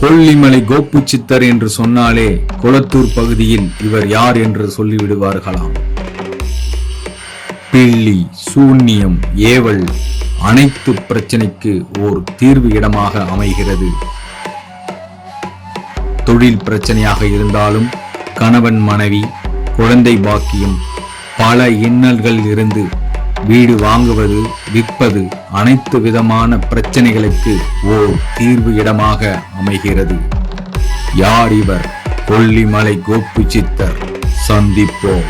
கொல்லிமலை கோப்பு சித்தர் என்று சொன்னாலே கொளத்தூர் பகுதியில் இவர் யார் என்று சொல்லிவிடுவார்களாம். பிள்ளி சூன்யம் ஏவல் அனைத்து பிரச்சனைக்கு ஓர் தீர்வு இடமாக அமைகிறது. தொழில் பிரச்சனையாக இருந்தாலும் கணவன் மனைவி குழந்தை பாக்கியம் பல இன்னல்கள் இருந்து வீடு வாங்குவது விற்பது அனைத்து விதமான பிரச்சனைகளுக்கு ஓர் தீர்வு இடமாக அமைகிறது. யார் இவர்? கொல்லிமலை கோப்பு சித்தர் சந்திப்போம்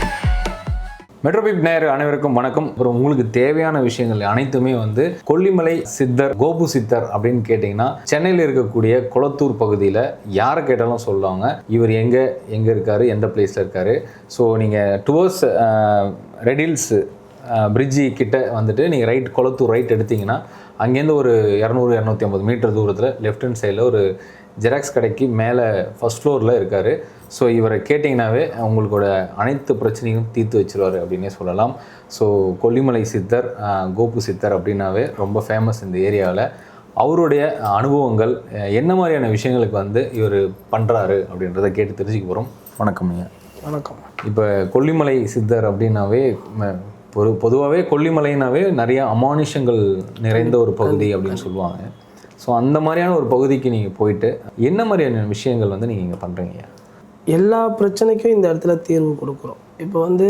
மெட்ரோபிக் நேயர் அனைவருக்கும் வணக்கம். அப்புறம் உங்களுக்கு தேவையான விஷயங்கள் அனைத்துமே வந்து கொல்லிமலை சித்தர் கோபு சித்தர் அப்படின்னு கேட்டிங்கன்னா சென்னையில் இருக்கக்கூடிய குளத்தூர் பகுதியில் யாரை கேட்டாலும் சொல்லுவாங்க. இவர் எங்கே எங்கே இருக்காரு எந்த பிளேஸில் இருக்காரு. ஸோ நீங்கள் டுவர்ஸ் ரெடில்ஸ் பிரிட்ஜி கிட்ட வந்துட்டு நீங்கள் ரைட் குளத்தூர் ரைட் எடுத்தீங்கன்னா அங்கேருந்து ஒரு இரநூறு இரநூத்தி ஐம்பது மீட்டர் தூரத்தில் லெஃப்ட் ஹேண்ட் சைடில் ஒரு ஜெராக்ஸ் கடைக்கு மேலே ஃபர்ஸ்ட் ஃப்ளோரில் இருக்கார். ஸோ இவரை கேட்டிங்கனாவே உங்களோட அனைத்து பிரச்சனையும் தீர்த்து வச்சிருவார் அப்படின்னே சொல்லலாம். ஸோ கொல்லிமலை சித்தர் கோபு சித்தர் அப்படின்னாவே ரொம்ப ஃபேமஸ் இந்த ஏரியாவில். அவருடைய அனுபவங்கள் என்ன மாதிரியான விஷயங்களுக்கு வந்து இவர் பண்ணுறாரு அப்படின்றத கேட்டு தெரிஞ்சுக்க போகிறோம் வணக்கம் ஐயா. வணக்கம். இப்போ கொல்லிமலை சித்தர் அப்படின்னாவே பொது பொதுவாகவே கொல்லிமலைனாவே நிறைய அமானுஷங்கள் நிறைந்த ஒரு பகுதி அப்படின்னு சொல்லுவாங்க. ஸோ அந்த மாதிரியான ஒரு பகுதிக்கு நீங்கள் போயிட்டு என்ன மாதிரியான விஷயங்கள் வந்து நீங்கள் இங்கே பண்ணுறீங்க எல்லா பிரச்சனைக்கும் இந்த இடத்துல தீர்வு கொடுக்குறோம். இப்போ வந்து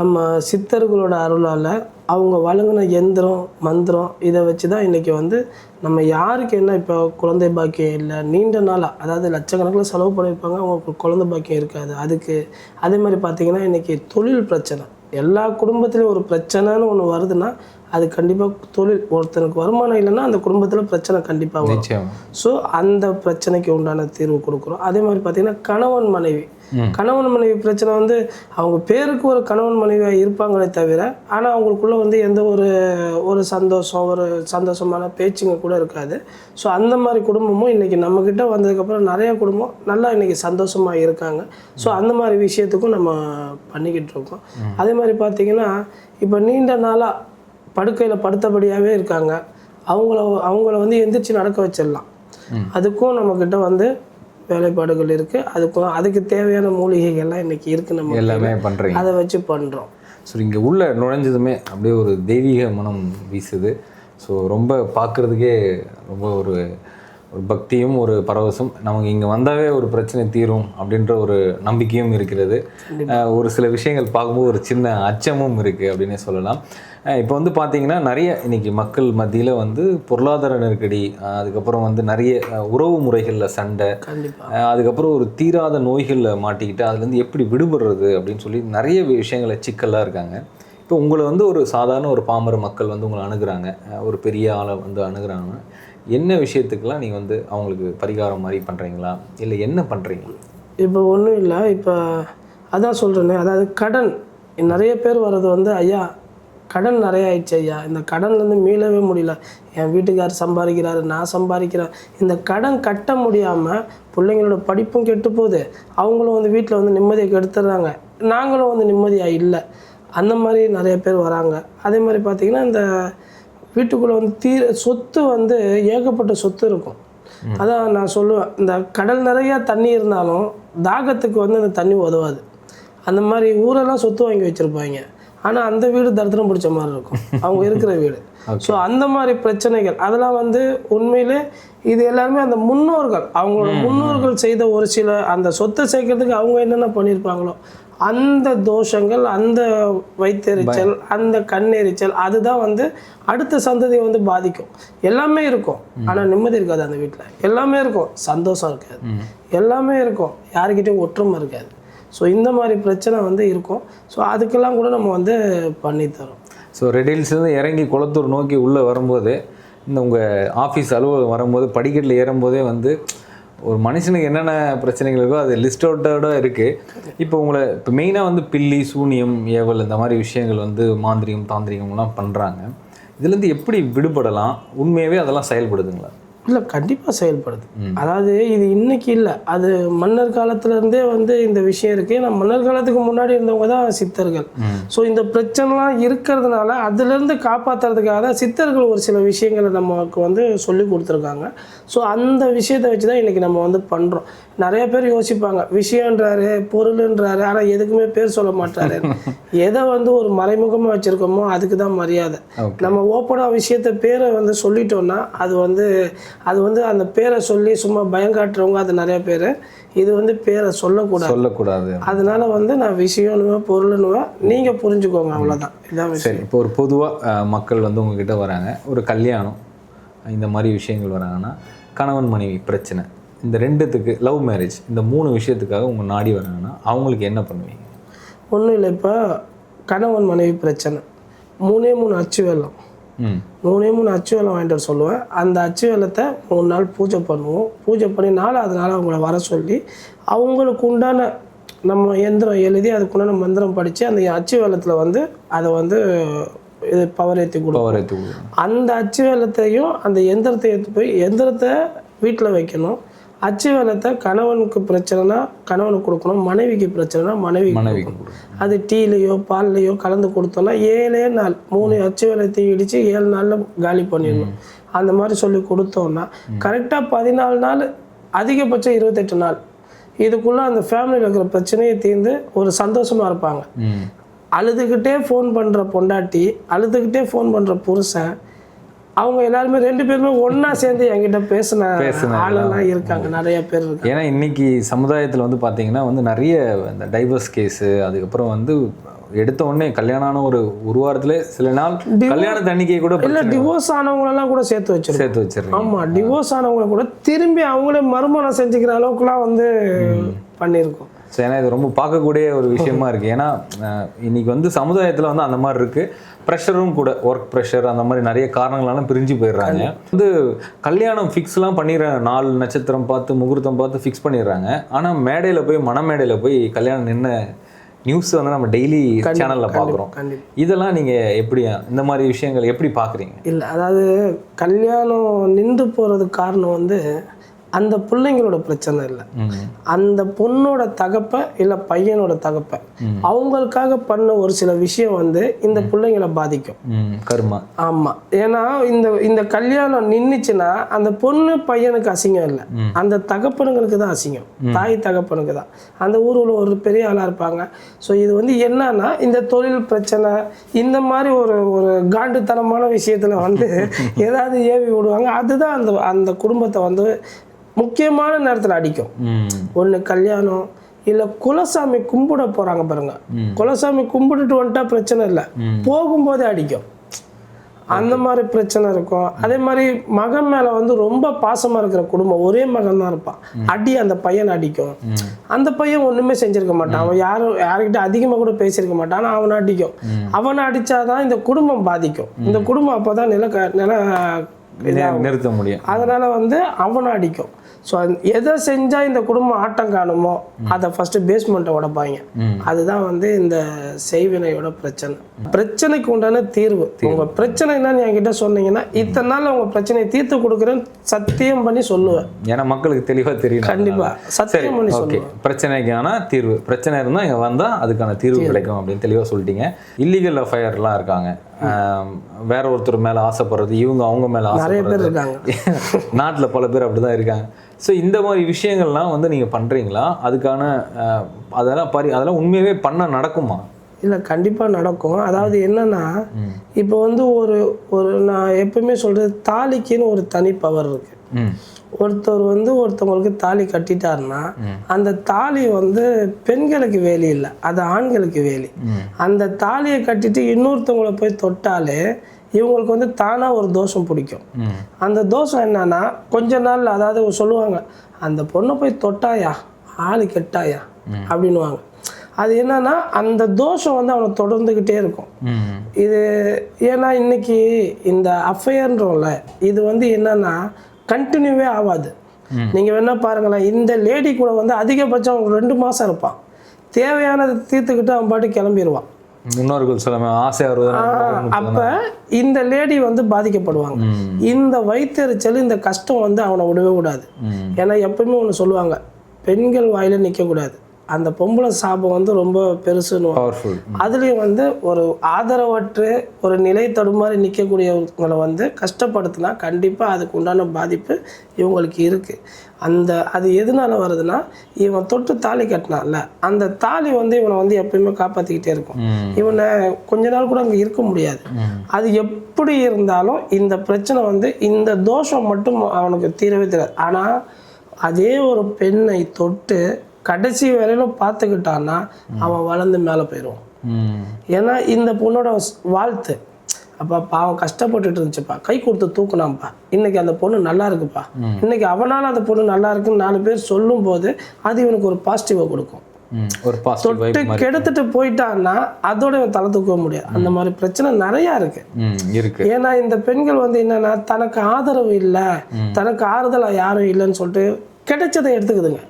நம்ம சித்தர்களோட அருளால் அவங்க வழங்கின எந்திரம் மந்திரம் இதை வச்சு தான் இன்றைக்கி வந்து நம்ம யாருக்கு என்ன இப்போ குழந்தை பாக்கியம் இல்லை நீண்ட நாளாக அதாவது லட்சக்கணக்கில் செலவு பண்ணியிருப்பாங்க அவங்களுக்கு குழந்தை பாக்கியம் இருக்காது. அதுக்கு அதே மாதிரி பார்த்தீங்கன்னா இன்றைக்கி தொழில் பிரச்சனை. எல்லா குடும்பத்துலேயும் ஒரு பிரச்சனைன்னு ஒன்று வருதுன்னா அது கண்டிப்பாக தொழில் ஒருத்தனுக்கு வருமானம் இல்லைன்னா அந்த குடும்பத்தில் பிரச்சனை கண்டிப்பாக வரும். ஸோ அந்த பிரச்சனைக்கு உண்டான தீர்வு கொடுக்குறோம். அதே மாதிரி பார்த்தீங்கன்னா கணவன் மனைவி. கணவன் மனைவி பிரச்சனை வந்து அவங்க பேருக்கு ஒரு கணவன் மனைவியாக இருப்பாங்களே தவிர ஆனால் அவங்களுக்குள்ள வந்து எந்த ஒரு ஒரு சந்தோஷம் ஒரு சந்தோஷமான பேச்சுங்க கூட இருக்காது. ஸோ அந்த மாதிரி குடும்பமும் இன்றைக்கி நம்மக்கிட்ட வந்ததுக்கப்புறம் நிறைய குடும்பம் நல்லா இன்றைக்கி சந்தோஷமாக இருக்காங்க. ஸோ அந்த மாதிரி விஷயத்துக்கும் நம்ம பண்ணிக்கிட்டு இருக்கோம். அதே மாதிரி பார்த்தீங்கன்னா இப்போ நீண்ட நாளாக படுக்கையில் படுத்தபடியாகவே இருக்காங்க. அவங்கள அவங்கள வந்து எந்திரிச்சு நடக்க வச்சிடலாம். அதுக்கும் நம்மக்கிட்ட வந்து வேலைப்பாடுகள் இருக்குது அதுக்கும் அதுக்கு தேவையான மூலிகைகள்லாம் இன்னைக்கு இருக்குது நம்ம எல்லாமே பண்ணுறீங்க அதை வச்சு பண்ணுறோம் ஸோ இங்கே உள்ளே நுழைஞ்சதுமே அப்படியே ஒரு தெய்வீக மனம் வீசுது. ஸோ ரொம்ப பார்க்குறதுக்கே ரொம்ப ஒரு ஒரு பக்தியும் ஒரு பரவசம். நமக்கு இங்கே வந்தாவே ஒரு பிரச்சனை தீரும் அப்படின்ற ஒரு நம்பிக்கையும் இருக்கிறது. ஒரு சில விஷயங்கள் பார்க்கும்போது ஒரு சின்ன அச்சமும் இருக்குது அப்படின்னே சொல்லலாம். இப்போ வந்து பார்த்தீங்கன்னா நிறைய இன்னைக்கு மக்கள் மத்தியில் வந்து பொருளாதார நெருக்கடி அதுக்கப்புறம் வந்து நிறைய உறவு முறைகளில் சண்டை அதுக்கப்புறம் ஒரு தீராத நோய்களில் மாட்டிக்கிட்டு அதுலேருந்து எப்படி விடுபடுறது அப்படின்னு சொல்லி நிறைய விஷயங்களை சிக்கலாக இருக்காங்க. இப்போ உங்களை வந்து ஒரு சாதாரண ஒரு பாமர மக்கள் வந்து உங்களை அணுகுறாங்க. ஒரு பெரிய ஆளை வந்து அணுகுறாங்க. என்ன விஷயத்துக்கெல்லாம் நீங்கள் வந்து அவங்களுக்கு பரிகாரம் மாதிரி பண்ணுறீங்களா இல்லை என்ன பண்ணுறீங்க இப்போ ஒன்றும் இல்லை. இப்போ அதான் சொல்கிறேனே அதாவது கடன். நிறைய பேர் வர்றது வந்து ஐயா கடன் நிறைய ஆயிடுச்சு ஐயா. இந்த கடன்லேருந்து மீளவே முடியல. என் வீட்டுக்கார் சம்பாதிக்கிறாரு நான் சம்பாதிக்கிறேன். இந்த கடன் கட்ட முடியாமல் பிள்ளைங்களோட படிப்பும் கெட்டு போகுது. அவங்களும் வந்து வீட்டில் வந்து நிம்மதியை கெடுத்துடுறாங்க நாங்களும் வந்து நிம்மதியாக இல்லை. அந்த மாதிரி நிறைய பேர் வராங்க. அதே மாதிரி பார்த்திங்கன்னா இந்த வீட்டுக்குள்ளே வந்து தீ சொத்து வந்து ஏகப்பட்ட சொத்து இருக்கும். அதான் நான் சொல்லுவேன் இந்த கடல் நிறைய தண்ணி இருந்தாலும் தாகத்துக்கு வந்து அந்த தண்ணி உதவாது. அந்த மாதிரி ஊரெல்லாம் சொத்து வாங்கி வச்சுருப்பாங்க. ஆனால் அந்த வீடு தரித்திரம் பிடிச்ச மாதிரி இருக்கும். அவங்க இருக்கிற வீடு. ஸோ அந்த மாதிரி பிரச்சனைகள். அதெல்லாம் வந்து உண்மையிலே இது எல்லாருமே அந்த முன்னோர்கள் அவங்களோட முன்னோர்கள் செய்த ஒரு சில அந்த சொத்தை சேர்க்கறதுக்கு அவங்க என்னென்ன பண்ணியிருப்பாங்களோ அந்த தோஷங்கள் அந்த வைத்தெரிச்சல் அந்த கண்ணெரிச்சல் அதுதான் வந்து அடுத்த சந்ததியை வந்து பாதிக்கும். எல்லாமே இருக்கும். ஆனால் நிம்மதி இருக்காது அந்த வீட்டில் எல்லாமே இருக்கும். சந்தோஷம் இருக்காது. எல்லாமே இருக்கும். யாருக்கிட்டையும் ஒற்றுமை இருக்காது. ஸோ இந்த மாதிரி பிரச்சனை வந்து இருக்கும். ஸோ அதுக்கெல்லாம் கூட நம்ம வந்து பண்ணித்தரோம். ஸோ ரெடில்ஸ்லேருந்து இறங்கி குளத்தூர் நோக்கி உள்ளே வரும்போது இந்த உங்கள் ஆஃபீஸ் அலுவலகம் வரும்போது படிக்கட்டில் ஏறும்போதே வந்து ஒரு மனுஷனுக்கு என்னென்ன பிரச்சனைகள் இருக்கோ அது லிஸ்ட் அவுட்டோட இருக்குது இப்போ உங்களை இப்போ மெயினாக வந்து பில்லி சூனியம் ஏவல் இந்த மாதிரி விஷயங்கள் வந்து மாந்திரிகம் தாந்திரிகம்லாம் பண்ணுறாங்க இதுலேருந்து எப்படி விடுபடலாம்? உண்மையாகவே அதெல்லாம் செயல்படுதுங்களா? இல்லை கண்டிப்பாக செயல்படுது. அதாவது இது இன்னைக்கு இல்லை. அது மன்னர் காலத்துல இருந்தே வந்து இந்த விஷயம் இருக்கு. ஏன்னா மன்னர் காலத்துக்கு முன்னாடி இருந்தவங்க தான் சித்தர்கள். ஸோ இந்த பிரச்சனைலாம் இருக்கிறதுனால அதுலேருந்து காப்பாற்றுறதுக்காக தான் சித்தர்கள் ஒரு சில விஷயங்களை நமக்கு வந்து சொல்லி கொடுத்துருக்காங்க. ஸோ அந்த விஷயத்தை வச்சு தான் இன்னைக்கு நம்ம வந்து பண்ணுறோம் நிறைய பேர் யோசிப்பாங்க விஷயன்றாரு பொருள்ன்றாரு ஆனால் எதுக்குமே பேர் சொல்ல மாட்டாரு. எதை வந்து ஒரு மறைமுகமாக வச்சுருக்கோமோ அதுக்கு தான் மரியாதை. நம்ம ஓப்பனாக விஷயத்த பேரை வந்து சொல்லிட்டோம்னா அது வந்து அது வந்து அந்த பேரை சொல்லி சும்மா பயங்காட்டுறவங்க அது நிறைய பேர். இது வந்து பேரை சொல்லக்கூடாது. சொல்லக்கூடாது. அதனால வந்து நான் விஷயம்னுவேன் பொருள்னுவேன் நீங்கள் புரிஞ்சுக்கோங்க அவ்வளோதான் இதான் சரி இப்போ ஒரு பொதுவாக மக்கள் வந்து உங்ககிட்ட வராங்க. ஒரு கல்யாணம் இந்த மாதிரி விஷயங்கள் வராங்கன்னா கணவன் மனைவி பிரச்சனை. இந்த ரெண்டுத்துக்கு லவ் மேரேஜ் இந்த மூணு விஷயத்துக்காக உங்க நாடி வராங்கன்னா அவங்களுக்கு என்ன பண்ணுவீங்க? ஒன்றும் இல்லை இப்போ கணவன் மனைவி பிரச்சனை. மூணே மூணு அச்சு வெள்ளம். ம். மூணே மூணு அச்சு வெள்ளம் வாங்கிட்டு வர சொல்லுவேன். அந்த அச்சு வெள்ளத்தை மூணு நாள் பூஜை பண்ணுவோம். பூஜை பண்ணி நாலாவது நாள் அவங்கள வர சொல்லி அவங்களுக்கு உண்டான நம்ம எந்திரம் எழுதி அதுக்குண்டான மந்திரம் படித்து அந்த அச்சு வெள்ளத்தில் வந்து அதை வந்து இது பவர் ஏற்றி கொடுக்கணும் அந்த அச்சு வெள்ளத்தையும் அந்த எந்திரத்தை எடுத்து போய் எந்திரத்தை வீட்டில் வைக்கணும். அச்சு வெள்ளத்தை கணவனுக்கு பிரச்சனைனா கணவனுக்கு கொடுக்கணும் மனைவிக்கு பிரச்சனைனா மனைவி மனைவிக்கு அது டீலையோ பால்லையோ கலந்து கொடுத்தோம்னா ஏழே நாள் மூணு அச்சு வெள்ளத்தையும் இடித்து ஏழு நாளில் காலி பண்ணிடணும். அந்த மாதிரி சொல்லி கொடுத்தோம்னா கரெக்டாக பதினாலு நாள் அதிகபட்சம் இருபத்தெட்டு நாள். இதுக்குள்ளே அந்த ஃபேமிலியில் இருக்கிற பிரச்சனையை தீர்ந்து ஒரு சந்தோஷமாக இருப்பாங்க. அழுதுகிட்டே ஃபோன் பண்ணுற பொண்டாட்டி அழுதுகிட்டே ஃபோன் பண்ணுற புருஷன் அவங்க எல்லாருமே ரெண்டு பேருமே ஒண்ணா சேர்ந்து என்கிட்ட பேசின பேசுன ஆளெல்லாம் இருக்காங்க. நிறைய பேர் இருக்காங்க. ஏன்னா இன்னைக்கு சமுதாயத்தில் வந்து பார்த்தீங்கன்னா வந்து நிறைய இந்த டைவர்ஸ் கேஸு அதுக்கப்புறம் வந்து எடுத்த உடனே கல்யாணம் ஆன ஒரு ஒரு வாரத்துல சில நாள் கல்யாணத்து அன்னைக்கே கூட இல்ல டிவோர்ஸ் ஆனவங்களெல்லாம் கூட சேர்த்து வச்சிருக்கோம். சேர்த்து வச்சிடுறீங்க ஆமா டிவோர்ஸ் ஆனவங்களை கூட திரும்பி அவங்களே மறுமணம் செஞ்சுக்கிற அளவுக்குலாம் வந்து பண்ணியிருக்கோம். ஸோ ஏன்னா இது ரொம்ப பார்க்கக்கூடிய ஒரு விஷயமா இருக்கு. ஏன்னா இன்னைக்கு வந்து சமுதாயத்தில் வந்து அந்த மாதிரி இருக்கு. ப்ரெஷரும் கூட ஒர்க் ப்ரெஷர் அந்த மாதிரி நிறைய காரணங்களால பிரிஞ்சு போயிடுறாங்க. வந்து கல்யாணம் ஃபிக்ஸ்லாம் பண்ணிடுறாங்க நாலு நட்சத்திரம் பார்த்து முகூர்த்தம் பார்த்து ஃபிக்ஸ் பண்ணிடுறாங்க. ஆனால் மேடையில் போய் மன மேடையில் போய் கல்யாணம் நின்ன நியூஸ் வந்து நம்ம டெய்லி சேனலில் பார்க்குறோம். இதெல்லாம் நீங்கள் எப்படி இந்த மாதிரி விஷயங்கள் எப்படி பார்க்குறீங்க? இல்ல அதாவது கல்யாணம் நின்று போறதுக்கு காரணம் வந்து அந்த பிள்ளைங்களோட பிரச்சனை இல்லை. அந்த பொண்ணோட தகப்ப இல்ல பையனோட தகப்ப அவங்களுக்காக பண்ண ஒரு சில விஷயம் வந்து இந்த பிள்ளைங்களை பாதிக்கும். கர்மா. ஆமா. ஏன்னா இந்த இந்த கல்யாணம் நின்னுச்சுன்னா அந்த பொண்ணு பையனுக்கு அசிங்கம் இல்லை. அந்த தகப்பனுங்களுக்கு தான் அசிங்கம். தாய் தகப்பனுக்கு தான். அந்த ஊர்ல ஒரு பெரிய ஆளா இருப்பாங்க. ஸோ இது வந்து என்னன்னா இந்த தொழில் பிரச்சனை இந்த மாதிரி ஒரு ஒரு காண்டுத்தனமான விஷயத்துல வந்து ஏதாவது ஏவி விடுவாங்க. அதுதான் அந்த அந்த குடும்பத்தை வந்து முக்கியமான நேரத்துல அடிக்கும். ஒண்ணு கல்யாணம் இல்ல குலசாமி கும்பிட போறாங்க பாருங்க. குலசாமி கும்பிட்டுட்டு வந்துட்டா பிரச்சனை இல்லை. போகும்போதே அடிக்கும். அந்த மாதிரி பிரச்சனை இருக்கும். அதே மாதிரி மகன் மேல வந்து ரொம்ப பாசமா இருக்கிற குடும்பம் ஒரே மகன் தான் இருப்பான். அடி அந்த பையன் அடிக்கும். அந்த பையன் ஒண்ணுமே செஞ்சிருக்க மாட்டான். அவன் யாரும் யாருக்கிட்ட அதிகமா கூட பேசியிருக்க மாட்டான். ஆனா அவனை அடிக்கும். அவனை அடிச்சாதான் இந்த குடும்பம் பாதிக்கும். இந்த குடும்பம் அப்பதான் நில க- நில நி- நிறுத்த முடியும். அதனால வந்து அவனை அடிக்கும். ஸோ எதை செஞ்சா இந்த குடும்பம் ஆட்டம் காணுமோ அதை ஃபர்ஸ்ட் பேஸ்மெண்ட்டை உடைப்பாங்க. அதுதான் வந்து இந்த செய்வினையோட பிரச்சனை. பிரச்சனைக்கு உண்டான தீர்வு. உங்க பிரச்சனை என்னன்னு என்கிட்ட சொன்னீங்கன்னா இத்தனை நாள் உங்க பிரச்சனையை தீர்த்து கொடுக்குறேன்னு சத்தியம் பண்ணி சொல்லுவேன். ஏன்னா மக்களுக்கு தெளிவா தெரியும் கண்டிப்பா. சரி சத்தியம் பண்ணி ஓகே பிரச்சனைக்கான தீர்வு. பிரச்சனை இருந்தா இங்க வந்தா அதுக்கான தீர்வு. கிடைக்கும் அப்படின்னு தெளிவா சொல்லிட்டீங்க. இல்லீகல் அஃபயர்லாம் இருக்காங்க. வேற ஒருத்தர் மேல ஆசைப்படுறது இவங்க அவங்க மேல நிறைய பேர் ஆசைப்படுறது. இருக்காங்க. நாட்டுல பல பேர் அப்படிதான் இருக்காங்க. ஸோ இந்த மாதிரி விஷயங்கள்லாம் வந்து நீங்க பண்றீங்களா? அதுக்கான அதெல்லாம் பரி அதெல்லாம் உண்மையாவே பண்ண நடக்குமா? இல்லை கண்டிப்பாக நடக்கும். அதாவது என்னன்னா இப்போ வந்து ஒரு ஒரு நான் எப்பவுமே சொல்றது தாலிக்குன்னு ஒரு தனி பவர் இருக்கு. ம் ஒருத்தர் வந்து ஒருத்தவங்களுக்கு தாலி கட்டிட்டாருன்னா அந்த தாலி வந்து பெண்களுக்கு வேலி இல்லை அது ஆண்களுக்கு வேலி. அந்த தாலியை கட்டிட்டு இன்னொருத்தவங்கள போய் தொட்டாலே இவங்களுக்கு வந்து தானா ஒரு தோஷம் பிடிக்கும். அந்த தோஷம் என்னன்னா கொஞ்ச நாள் அதாவது சொல்லுவாங்க அந்த பொண்ணை போய் தொட்டாயா? ஆள் கெட்டாயா? அப்படின்னுவாங்க. அது என்னன்னா அந்த தோஷம் வந்து அவனை தொடர்ந்துக்கிட்டே இருக்கும். இது ஏன்னா இன்னைக்கு இந்த அஃபையர்ன்றோம்ல இது வந்து என்னன்னா கண்டினியூவே ஆகாது நீங்க வேணா பாருங்களேன் இந்த லேடி கூட வந்து அதிகபட்சம் ஒரு ரெண்டு மாசம் இருப்பான் தேவையானதை தீர்த்துக்கிட்டு அவன் பாட்டு கிளம்பிடுவான் முன்னோர்கள் ஆசை அப்ப இந்த லேடி வந்து பாதிக்கப்படுவாங்க. இந்த வயிற்றெரிச்சல் இந்த கஷ்டம் வந்து அவனை விடவே கூடாது. ஏன்னா எப்பவுமே ஒன்று சொல்லுவாங்க பெண்கள் வாயில நிற்கக்கூடாது அந்த பொம்பளை சாபம் வந்து ரொம்ப பெருசுன்னு அதுலேயும் வந்து ஒரு ஆதரவற்று ஒரு நிலை தடுமாறி நிற்கக்கூடியவங்களை வந்து கஷ்டப்படுத்தினா கண்டிப்பாக அதுக்கு உண்டான பாதிப்பு இவங்களுக்கு இருக்குது அந்த அது எதனால வருதுன்னா இவன் தொட்டு தாலி கட்டினான்ல அந்த தாலி வந்து இவனை வந்து எப்பயுமே காப்பாற்றிக்கிட்டே இருக்கும். இவனை கொஞ்ச நாள் கூட அங்கே இருக்க முடியாது. அது எப்படி இருந்தாலும் இந்த பிரச்சனை வந்து இந்த தோஷம் மட்டும் அவனுக்கு தீரவே தெரியாது ஆனால் அதே ஒரு பெண்ணை தொட்டு கடைசி வரையிலும் பார்த்துக்கிட்டான்னா அவன் வளர்ந்து மேலே போயிடுவான். ஏன்னா இந்த பொண்ணோட வாழ்த்து. அப்பா பாவம் கஷ்டப்பட்டுட்டு இருந்துச்சுப்பா. கை கொடுத்து தூக்குனாம்ப்பா இன்னைக்கு அந்த பொண்ணு நல்லா இருக்குப்பா. இன்னைக்கு அவனால அந்த பொண்ணு நல்லா இருக்குன்னு நாலு பேர் சொல்லும்போது அது இவனுக்கு ஒரு பாசிட்டிவை கொடுக்கும். ஒரு தொட்டு கெடுத்துட்டு போயிட்டான்னா அதோட இவன் தலை தூக்க முடியாது. அந்த மாதிரி பிரச்சனை நிறையா இருக்கு. இருக்கு. ஏன்னா இந்த பெண்கள் வந்து என்னன்னா தனக்கு ஆதரவு இல்லை. தனக்கு ஆறுதலா யாரும் இல்லைன்னு சொல்லிட்டு கிடைச்சதை எடுத்துக்குதுங்க.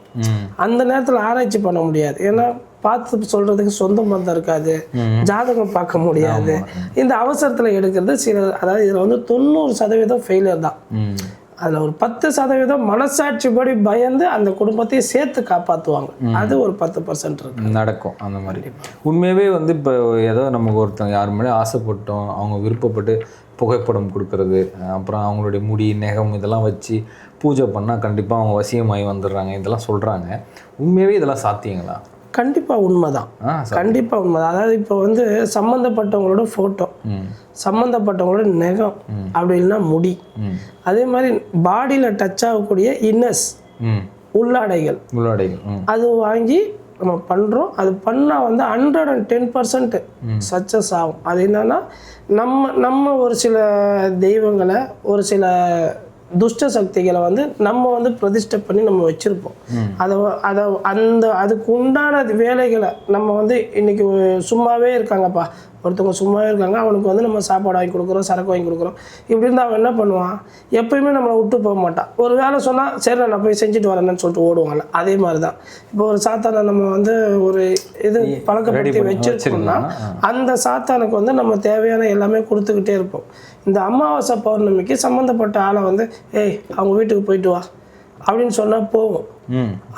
அந்த நேரத்துல ஆராய்ச்சி பண்ண முடியாது. ஏன்னா பார்த்து சொல்றதுக்கு சொந்த பந்தம் இருக்காது. ஜாதகம் பார்க்க முடியாது. இந்த அவசரத்துல எடுக்கிறது சில அதாவது இதுல வந்து தொண்ணூறு சதவீதம் ஃபெயிலியர் தான். அதுல ஒரு பத்து சதவீதம் மனசாட்சிப்படி பயந்து அந்த குடும்பத்தையும் சேர்த்து காப்பாத்துவாங்க. அது ஒரு பத்து பர்சன்ட் இருக்கு. நடக்கும் அந்த மாதிரி. உண்மையாகவே வந்து இப்போ ஏதோ நமக்கு ஒருத்தவங்க யார் மேலே ஆசைப்பட்டோம் அவங்க விருப்பப்பட்டு புகைப்படம் கொடுக்கறது அப்புறம் அவங்களுடைய முடி நெகம் இதெல்லாம் வச்சு பூஜை பண்ணால் கண்டிப்பாக அவங்க வசியமாகி வந்துடுறாங்க இதெல்லாம் சொல்கிறாங்க உண்மையாகவே இதெல்லாம் சாத்தியங்களா? கண்டிப்பா உண்மைதான். ஆ சா- கண்டிப்பா உண்மைதான். அதாவது இப்போ வந்து சம்மந்தப்பட்டவங்களோட போட்டோ ம் சம்மந்தப்பட்டவங்களோட நெகம் அப்படி இல்லைன்னா முடி. அதே மாதிரி பாடியில் டச் ஆகக்கூடிய இன்னஸ் உள்ளாடைகள். உள்ளாடைகள் அது வாங்கி நம்ம பண்ணுறோம் அது பண்ணால் வந்து hundred and ten percent success ஆகும். அது என்னன்னா நம்ம நம்ம ஒரு சில தெய்வங்களை ஒரு சில துஷ்ட சக்திகளை வந்து நம்ம வந்து பிரதிஷ்டை பண்ணி நம்ம வச்சுருப்போம். அதை அதை அந்த அதுக்கு உண்டான வேலைகளை நம்ம வந்து இன்னைக்கு சும்மாவே இருக்காங்கப்பா. ஒருத்தவங்க சும்மாவே இருக்காங்க அவனுக்கு வந்து நம்ம சாப்பாடு வாங்கி கொடுக்குறோம் சரக்கு வாங்கி கொடுக்குறோம். இப்படி இருந்தால் அவன் என்ன பண்ணுவான்? எப்பயுமே நம்மளை விட்டு போக மாட்டான். ஒரு வேலை சொன்னால் சரி நான் போய் செஞ்சுட்டு வரேன்னு சொல்லிட்டு ஓடுவாங்கல்ல அதே மாதிரி தான் இப்போ ஒரு சாத்தானை நம்ம வந்து ஒரு இது பழக்கப்படுத்தி வச்சிருக்கோம்னா அந்த சாத்தானுக்கு வந்து நம்ம தேவையான எல்லாமே கொடுத்துக்கிட்டே இருப்போம். இந்த அமாவாசை பௌர்ணமிக்கு சம்மந்தப்பட்ட ஆளை வந்து ஏய் அவங்க வீட்டுக்கு போயிட்டு வா. அப்படின்னு சொன்னால் போகும்.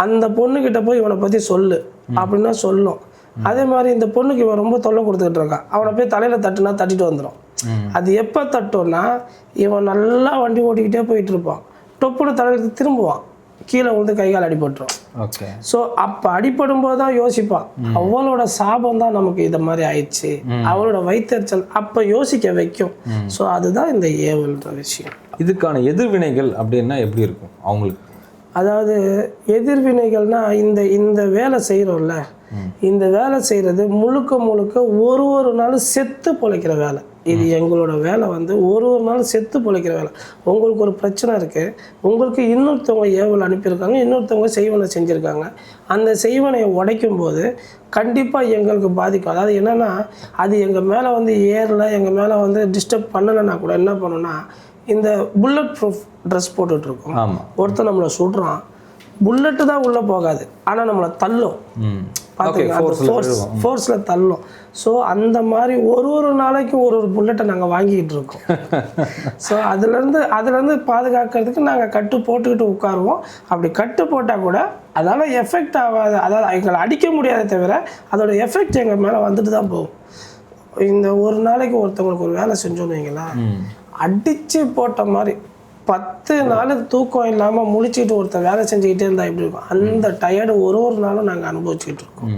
அந்த பொண்ணுக்கிட்ட போய் இவனை பற்றி சொல்லு. அப்படின்னா சொல்லும். அதே மாதிரி இந்த பொண்ணுக்கு இவன் ரொம்ப தொல்லை கொடுத்துக்கிட்டு இருக்கான். அவனை போய் தலையில் தட்டுனா தட்டிட்டு வந்துடும் அது எப்போ தட்டும்னா இவன் நல்லா வண்டி ஓட்டிக்கிட்டே போயிட்டு இருப்பான். டொப்புன்னு தலையில் திரும்புவான். கீழே விழுந்து கை கால் அடிபட்டுரும். ஓகே. ஸோ அப்போ அடிபடும் போது தான் யோசிப்பான் அவளோட சாபம் தான் நமக்கு இதை மாதிரி ஆயிடுச்சு. அவளோட வயிற்றுச்சல் அப்போ யோசிக்க வைக்கும். ஸோ அதுதான் இந்த ஏவல்ன்ற விஷயம். இதுக்கான எதிர்வினைகள் அப்படின்னா எப்படி இருக்கும்? அவங்களுக்கு அதாவது எதிர்வினைகள்னா இந்த இந்த வேலை செய்கிறோம்ல இந்த வேலை செய்கிறது முழுக்க முழுக்க ஒரு ஒரு நாளும் செத்து பொழைக்கிற வேலை. இது எங்களோட வேலை வந்து ஒரு ஒரு நாளும் செத்து பொழைக்கிற வேலை. உங்களுக்கு ஒரு பிரச்சனை இருக்குது உங்களுக்கு இன்னொருத்தவங்க ஏவல் அனுப்பியிருக்காங்க இன்னொருத்தவங்க செய்வனை செஞ்சுருக்காங்க. அந்த செய்வனையை உடைக்கும் போது கண்டிப்பாக எங்களுக்கு பாதிக்கும். அதாவது என்னென்னா அது எங்கள் மேலே வந்து ஏறல எங்கள் மேலே வந்து டிஸ்டர்ப் பண்ணலைன்னா கூட என்ன பண்ணுன்னா இந்த புல்லட் ப்ரூஃப் ட்ரெஸ் போட்டுட்ருக்கோம். ஆமாம் ஒருத்தன் நம்மளை சுடுறான் புல்லட்டு தான் உள்ளே போகாது ஆனால் நம்மளை தள்ளும். ஃபோர்ஸில் தள்ளும். ஸோ அந்த மாதிரி ஒரு ஒரு நாளைக்கும் ஒரு ஒரு புல்லட்டை நாங்கள் வாங்கிக்கிட்டு இருக்கோம். ஸோ அதுலேருந்து அதுலேருந்து பாதுகாக்கிறதுக்கு நாங்கள் கட்டு போட்டுக்கிட்டு உட்காருவோம். அப்படி கட்டு போட்டால் கூட அதால் எஃபெக்ட் ஆகாது. அதாவது எங்களை அடிக்க முடியாதே தவிர அதோட எஃபெக்ட் எங்கள் மேலே வந்துட்டு தான் போகும். இந்த ஒரு நாளைக்கு ஒருத்தவங்களுக்கு ஒரு வேலை செஞ்சோன்னு வைங்களேன். அடிச்சு போட்ட மாதிரி. பத்து நாள் தூக்கம் இல்லாமல் முழிச்சிட்டு ஒருத்தன் வேலை செஞ்சுக்கிட்டே இருந்தா எப்படி இருக்கும்? அந்த டயர்டு ஒரு ஒரு நாளும் நாங்கள் அனுபவிச்சுக்கிட்டு இருக்கோம்.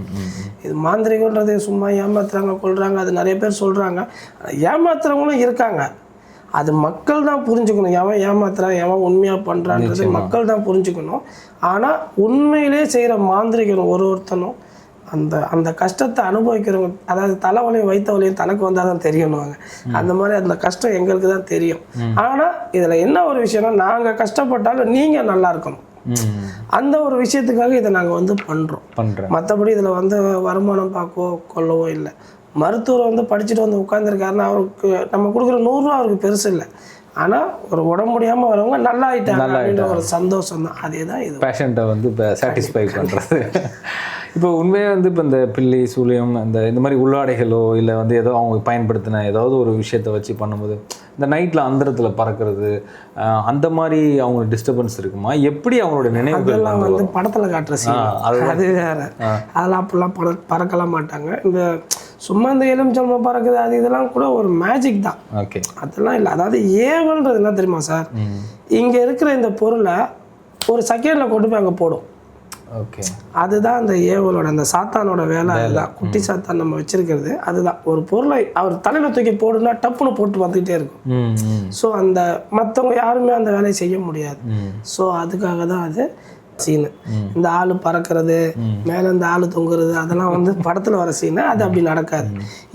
இது மாந்திரிகன்றது சும்மா ஏமாத்துறாங்க கொள்றாங்க அது நிறைய பேர் சொல்கிறாங்க ஏமாத்துறவங்களும் இருக்காங்க. அது மக்கள் தான் புரிஞ்சுக்கணும். எவன் ஏமாத்துறான் எவன் உண்மையாக பண்ணுறான்றது மக்கள் தான் புரிஞ்சுக்கணும். ஆனால் உண்மையிலே செய்கிற மாந்திரிகன் ஒரு ஒருத்தனும் அந்த அந்த கஷ்டத்தை அனுபவிக்கிறவங்க அதாவது தலைவலியும் வைத்த வலியும் தனக்கு வந்தால் தான் தெரியணுவாங்க அந்த மாதிரி அந்த கஷ்டம் எங்களுக்கு தான் தெரியும். ஆனால் இதில் என்ன ஒரு விஷயம்னா நாங்கள் கஷ்டப்பட்டாலும் நீங்கள் நல்லா இருக்கணும். அந்த ஒரு விஷயத்துக்காக இதை நாங்கள் வந்து பண்ணுறோம் பண்ணுறேன் மற்றபடி இதில் வந்து வருமானம் பார்க்கவோ கொள்ளவோ இல்லை. மருத்துவர் வந்து படிச்சுட்டு வந்து உட்காந்துருக்காருன்னா அவருக்கு நம்ம கொடுக்குற நூறுரூவா அவருக்கு பெருசு இல்லை. ஆனால் ஒரு உடம்பு முடியாமல் வரவங்க நல்லா ஆயிட்டாங்க அப்படின்ற ஒரு சந்தோஷம் தான் அதே தான் இது பேஷண்ட்டை வந்து சாட்டிஸ்ஃபை பண்ணுறது இப்போ உண்மையாக வந்து இப்போ இந்த பில்லி சூழியம் இந்த இந்த மாதிரி உள்ளாடைகளோ இல்லை வந்து ஏதோ அவங்க பயன்படுத்தின ஏதாவது ஒரு விஷயத்தை வச்சு பண்ணும்போது இந்த நைட்டில் அந்தரத்தில் பறக்கிறது அந்த மாதிரி அவங்களுக்கு டிஸ்டர்பன்ஸ் இருக்குமா? எப்படி அவங்களோட நினைவுகள் வந்து? படத்துல காட்டுற. அது வேற. அதெல்லாம் அப்படிலாம் பற பறக்கலாம் மாட்டாங்க. இந்த சும்மா இந்த எலுமிச்சம்பழம் பறக்குது அது இதெல்லாம் கூட ஒரு மேஜிக் தான். ஓகே அதெல்லாம் இல்லை. அதாவது ஏவல்ன்றது என்ன தெரியுமா சார்? இங்க இருக்கிற இந்த பொருளை ஒரு செகண்ட்ல கொண்டு போய் அங்க போடும். ஓகே அதுதான் அந்த ஏவலோட அந்த சாத்தானோட வேலை அதுதான். குட்டி சாத்தான் நம்ம வச்சிருக்கிறது. அதுதான். ஒரு பொருளை அவர் தலையில தூக்கி போடுனா டப்புன்னு போட்டு வந்துகிட்டே இருக்கும். ஸோ அந்த மற்றவங்க யாருமே அந்த வேலையை செய்ய முடியாது. ஸோ அதுக்காக தான் அது சீனு இந்த ஆள் பறக்கிறது மேலே இந்த ஆள் தொங்குறது அதெல்லாம் வந்து படத்தில் வர சீனு அது அப்படி நடக்காது.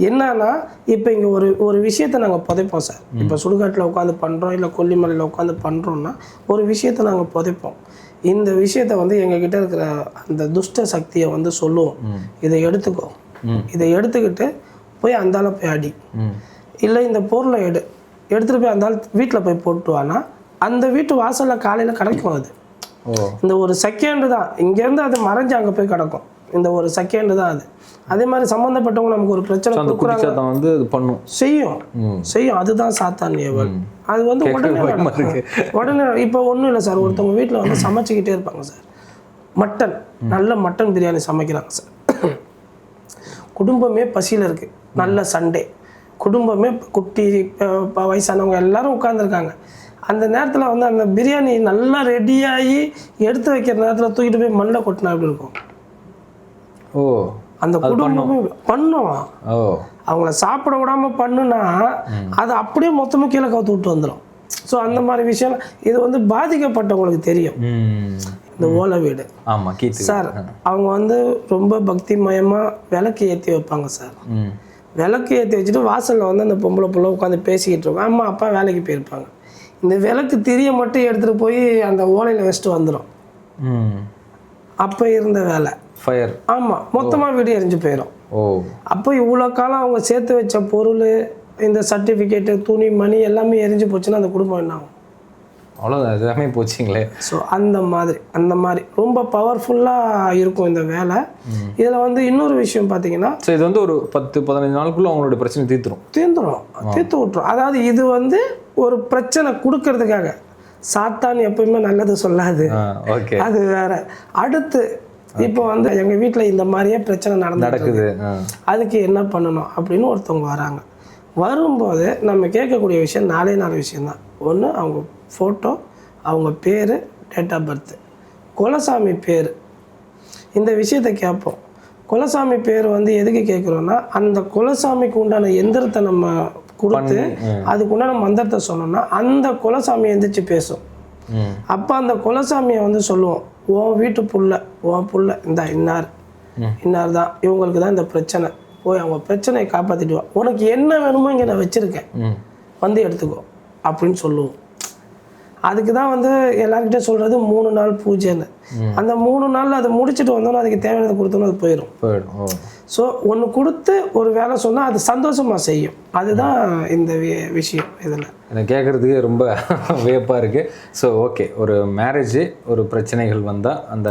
என்னன்னா இப்போ இங்கே ஒரு ஒரு விஷயத்தை நாங்கள் புதைப்போம் சார். இப்போ சுடுகாட்டில் உட்காந்து பண்ணுறோம் இல்லை கொல்லிமலையில் உட்காந்து பண்ணுறோம்னா ஒரு விஷயத்தை நாங்கள் புதைப்போம். இந்த விஷயத்த வந்து எங்ககிட்ட இருக்கிற அந்த துஷ்ட சக்தியை வந்து சொல்லுவோம் இதை எடுத்துக்கோ. இதை எடுத்துக்கிட்டு போய் அந்தால போய் அடி. இல்லை இந்த பொருளை எடு. எடுத்துகிட்டு போய் அந்த வீட்டில் போய் போட்டு வானா அந்த வீட்டு வாசலில் காலையில் கிடைக்கும் அது. இந்த ஒரு செகண்டு தான். இங்கேருந்து அது மறைஞ்சு அங்கே போய் கிடக்கும். இந்த ஒரு செகண்டு தான் அது. அதே மாதிரி சம்மந்தப்பட்டவங்க நமக்கு ஒரு பிரச்சனை கொடுக்குறாங்க. வந்து இது பண்ணும். செய்யும். செய்யும். அதுதான் சாத்தான் ஏவல் அது வந்து உடனே. உடனே இப்போ ஒன்றும் இல்லை சார். ஒருத்தவங்க வீட்டில் வந்து சமைச்சிக்கிட்டே இருப்பாங்க சார். மட்டன். நல்ல மட்டன் பிரியாணி சமைக்கிறாங்க சார். குடும்பமே பசியில் இருக்குது நல்ல சண்டே. குடும்பமே குட்டி ப- ப- வயசானவங்க எல்லாரும் உட்காந்துருக்காங்க அந்த நேரத்தில் வந்து அந்த பிரியாணி நல்லா ரெடியாகி எடுத்து வைக்கிற நேரத்தில் தூக்கிட்டு போய் மண்ணில் கொட்டினா எப்படி இருக்கும்? ஓ. அந்த குடும்பமே பண்ணும். அவங்கள சாப்பிட விடாம பண்ணுனா அது அப்படியே மொத்தமாக கீழே கவுத்து விட்டு வந்துடும் ஸோ அந்த மாதிரி விஷயம் இது வந்து பாதிக்கப்பட்டவங்களுக்கு தெரியும். இந்த ஓலை வீடு. ஆமா கீத்து சார் அவங்க வந்து ரொம்ப பக்திமயமாக விளக்கு ஏற்றி வைப்பாங்க சார். விளக்கு ஏற்றி வச்சுட்டு வாசலில் வந்து அந்த பொம்பளை புள்ள உட்காந்து பேசிக்கிட்டு இருக்கோம். அம்மா அப்பா வேலைக்கு போயிருப்பாங்க. இந்த விளக்கு திரியை மட்டும் எடுத்துகிட்டு போய் அந்த ஓலையில் வச்சுட்டு வந்துடும் ம். அப்போ இருந்த வேலை. ஃபயர் ஆமாம் மொத்தமாக வீடு எரிஞ்சு போயிடும் ஓ. அப்போ இவ்வளோ காலம் அவங்க சேர்த்து வச்ச பொருள் இந்த சர்டிஃபிகேட்டு துணி மணி எல்லாமே எரிஞ்சு போச்சுன்னா அந்த குடும்பம் என்ன ஆகும்? அவ்வளோதான் எல்லாமே போச்சிங்களே. ஸோ அந்த மாதிரி அந்த மாதிரி. ரொம்ப பவர்ஃபுல்லாக இருக்கும் இந்த வேலை. இதில் வந்து இன்னொரு விஷயம் பார்த்தீங்கன்னா ஸோ இது வந்து ஒரு பத்து பதினஞ்சு நாளுக்குள்ள அவங்களோட பிரச்சனை தீர்த்துரும். தீர்ந்துடும் தீர்த்து விட்டுரும். அதாவது இது வந்து ஒரு பிரச்சனை கொடுக்கறதுக்காக. சாத்தான் எப்பயுமே நல்லது சொல்லாது. அது வேற. அடுத்து இப்போ வந்து எங்கள் வீட்டில் இந்த மாதிரியே பிரச்சனை நடந்து நடக்குது. ஆ. அதுக்கு என்ன பண்ணணும் அப்படின்னு ஒருத்தவங்க வராங்க. வரும்போது நம்ம கேட்கக்கூடிய விஷயம் நாலே நாலு விஷயம்தான். ஒன்று அவங்க ஃபோட்டோ அவங்க பேர் டேட் ஆஃப் பர்த்து குலசாமி பேர். இந்த விஷயத்தை கேட்போம். குலசாமி பேர் வந்து எதுக்கு கேட்குறோன்னா அந்த குலசாமிக்கு உண்டான எந்திரத்தை நம்ம கொடுத்து அதுக்கு உண்டான மந்திரத்தை சொன்னோம்னா அந்த குலசாமி எந்திரிச்சு பேசும். அப்போ அந்த குலசாமியை வந்து சொல்லுவோம் உன் வீட்டு புள்ள. உன் புள்ள இந்த இன்னார். இன்னார் தான் இவங்களுக்கு தான் இந்த பிரச்சனை. போய் அவங்க பிரச்சனையை காப்பாற்றிட்டு வா. உனக்கு என்ன வேணுமோ இங்கே நான் வச்சுருக்கேன். வந்து எடுத்துக்கோ. அப்படின்னு சொல்லுவோம். அதுக்கு தான் வந்து எல்லாருக்கிட்டே சொல்கிறது மூணு நாள் பூஜைன்னு. அந்த மூணு நாள் அதை முடிச்சுட்டு வந்தோன்னா அதுக்கு தேவையானதை கொடுத்தோன்னா அது போயிடும். போயிடும். ஸோ ஒன்று கொடுத்து ஒரு வேலை சொன்னால் அது சந்தோஷமாக செய்யும். அதுதான் இந்த விஷயம் இதில். எனக்கு கேட்குறதுக்கே ரொம்ப வியப்பாக இருக்குது ஸோ ஓகே. ஒரு மேரேஜ் ஒரு பிரச்சனைகள் வந்தால் அந்த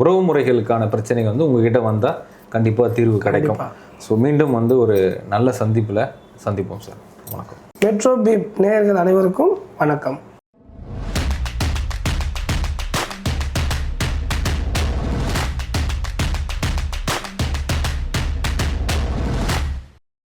உறவு முறைகளுக்கான பிரச்சனைகள் வந்து உங்ககிட்ட வந்தால் கண்டிப்பாக தீர்வு கிடைக்கும். ஸோ மீண்டும் வந்து ஒரு நல்ல சந்திப்பில் சந்திப்போம் சார் வணக்கம். மெட்ரோ பீப் நேயர்கள் அனைவருக்கும் வணக்கம்.